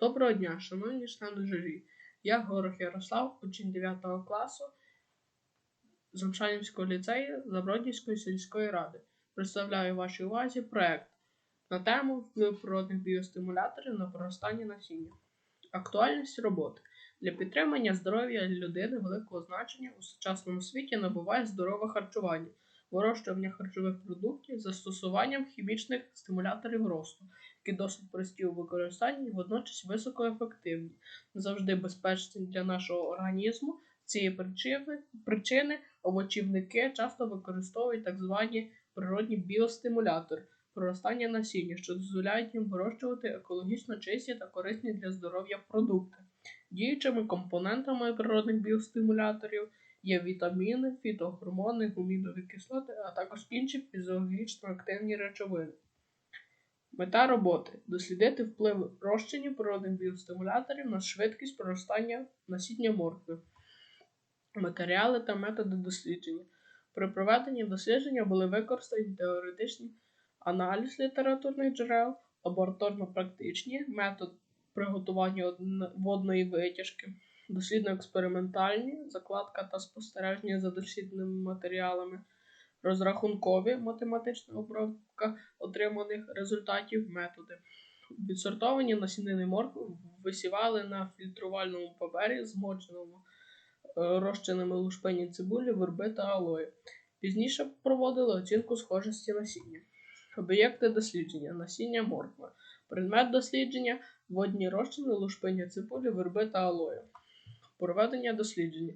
Доброго дня, шановні члени журі. Я Горох Ярослав, учень 9 класу Замшанівського ліцею Забродівської сільської ради. Представляю вашій увазі проект на тему вплив природних біостимуляторів на проростання насіння. Актуальність роботи для підтримання здоров'я людини великого значення у сучасному світі набуває здорове харчування, вирощування харчових продуктів з застосуванням хімічних стимуляторів росту, які досить прості у використанні водночас високоефективні, завжди безпечні для нашого організму. Цієї причини, причини овочівники часто використовують так звані природні біостимулятори проростання насіння, що дозволяють їм вирощувати екологічно чисті та корисні для здоров'я продукти. Діючими компонентами природних біостимуляторів є вітаміни, фітогормони, гумінові кислоти, а також інші фізіологічно активні речовини. Мета роботи дослідити вплив розчинів природних біостимуляторів на швидкість проростання насіння моркви, матеріали та методи дослідження. При проведенні дослідження були використані теоретичні аналіз літературних джерел, лабораторно-практичні, метод приготування водної витяжки, дослідно-експериментальні, закладка та спостереження за дослідними матеріалами, розрахункові математична обробка отриманих результатів методи. Відсортовані насінини моркви висівали на фільтрувальному папері, змоченому е, розчинами лушпені цибулі, верби та алої. Пізніше проводили оцінку схожості насіння. Об'єкти дослідження насіння моркви. Предмет дослідження водні розчини, лушпиня цибулі, верби та алої. Проведення дослідження.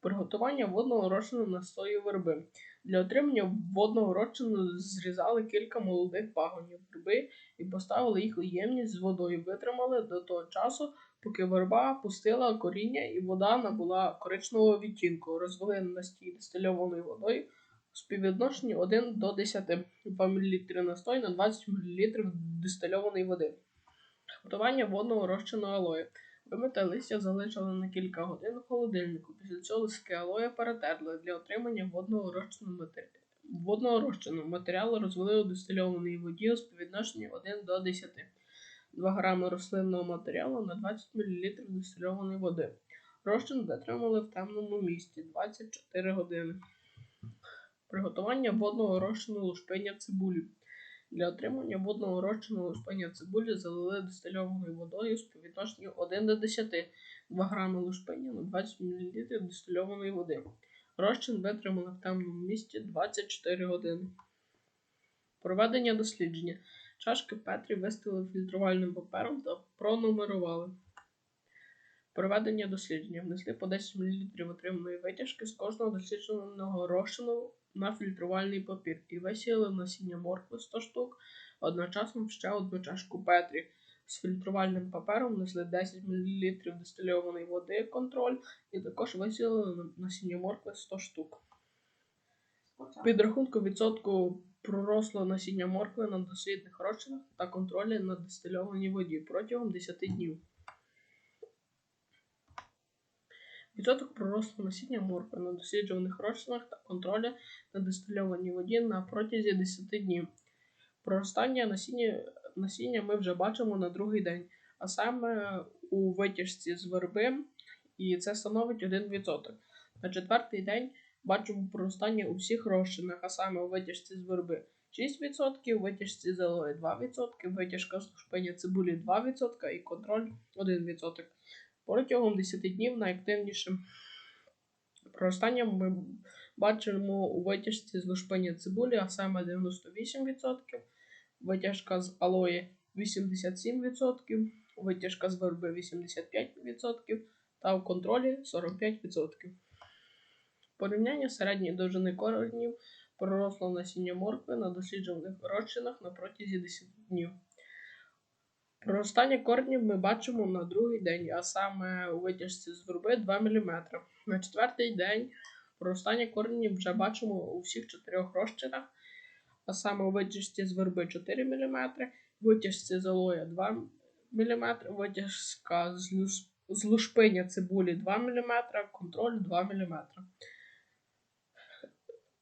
Приготування водного розчину настою верби. Для отримання водного розчину зрізали кілька молодих пагонів верби і поставили їх у ємність з водою. Витримали до того часу, поки верба пустила коріння і вода набула коричневого відтінку. Розвели настій дистильованою водою співвідношенні 1 до 10 2 мл настой на 20 мл дистильованої води. Готування водного розчину алої. Вимите листя залишили на кілька годин у холодильнику. Після цього листки алоя перетерли для отримання водного розчину матеріалу. Водного розчину матеріалу розвели у дистильованій воді у співвідношенні 1 до 10. 2 грами рослинного матеріалу на 20 мл дистильованої води. Розчин затримали в темному місці 24 години. Приготування водного розчину лушпиня цибулі. Для отримання водного розчину лушпиня цибулі залили дистильованою водою з співвідношенню 1 до 10 2 грами лушпиня на 20 мл дистильованої води. Розчин витримали в темному місці 24 години. Проведення дослідження. Чашки Петрі вистили фільтрувальним папером та пронумерували. Проведення дослідження. Внесли по 10 мл отриманої витяжки з кожного дослідженого розчину на фільтрувальний папір і висіяли насіння моркви 100 штук, одночасно ще одну чашку Петрі. З фільтрувальним папером внесли 10 мл дистильованої води контроль і також висіяли насіння моркви 100 штук. Підрахунку відсотку проросло насіння моркви на дослідних розчинах та контролі на дистильованій воді протягом 10 днів. Відсоток проросту насіння моркви на досліджуваних розчинах та контролі на дистильованій воді на протязі 10 днів. Проростання насіння, насіння ми вже бачимо на другий день, а саме у витяжці з верби, і це становить 1%. На четвертий день бачимо проростання у всіх розчинах, а саме у витяжці з верби 6%, у витяжці з алої 2%, витяжка з шпиня цибулі 2% і контроль 1%. Протягом 10 днів найактивнішим проростанням ми бачимо у витяжці з лушпиня цибулі, а саме 98%, витяжка з алої 87%, витяжка з верби 85% та у контролі 45%. Порівняння середньої довжини коренів проросло насіння моркви на досліджуваних розчинах на протязі 10 днів. Проростання коренів ми бачимо на другий день, а саме у витяжці з верби 2 мм. На четвертий день проростання коренів вже бачимо у всіх чотирьох розчинах, а саме у витяжці з верби 4 мм, витяжці з алоя 2 мм, витяжка з лушпиня цибулі 2 мм, контроль 2 мм.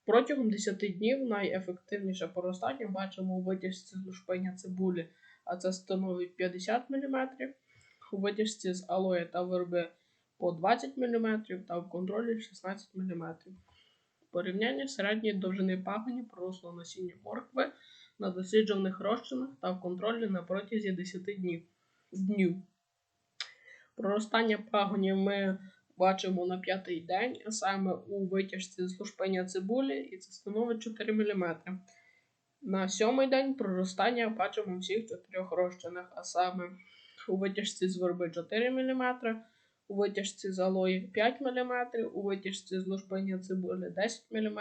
Протягом 10 днів найефективніше поростання бачимо у витяжці з лушпиня цибулі а це становить 50 мм. у витяжці з алої та верби по 20 мм та в контролі 16 мм. Порівняння середньої довжини пагонів пророслого насіння моркви на досліджених розчинах та в контролі на протязі 10 днів. днів. Проростання пагонів ми бачимо на п'ятий день, а саме у витяжці з лушпення цибулі, і це становить 4 мм. На сьомий день проростання бачимо всіх чотирьох розчинах, а саме у витяжці з верби 4 мм, у витяжці з алої 5 мм, у витяжці з лушпення цибулі 10 мм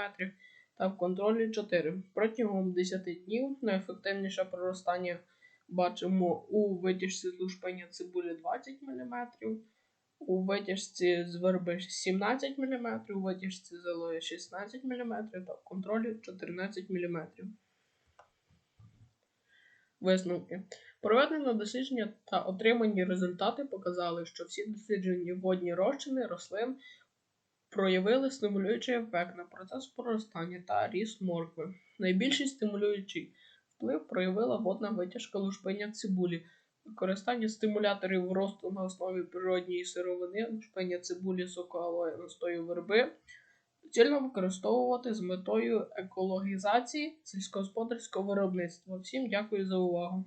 та в контролі 4. Протягом 10 днів найефективніше проростання бачимо у витяжці з лушпення цибулі 20 мм, у витяжці з верби 17 мм, у витяжці з алої 16 мм та в контролі 14 мм. Висновки. Проведено дослідження та отримані результати показали, що всі досліджені водні розчини рослин проявили стимулюючий ефект на процес проростання та ріст моркви. Найбільший стимулюючий вплив проявила водна витяжка лушпення цибулі. Використання стимуляторів росту на основі природньої сировини, лушпення цибулі, соку настою верби доцільно використовувати з метою екологізації сільськогосподарського виробництва. Всім дякую за увагу.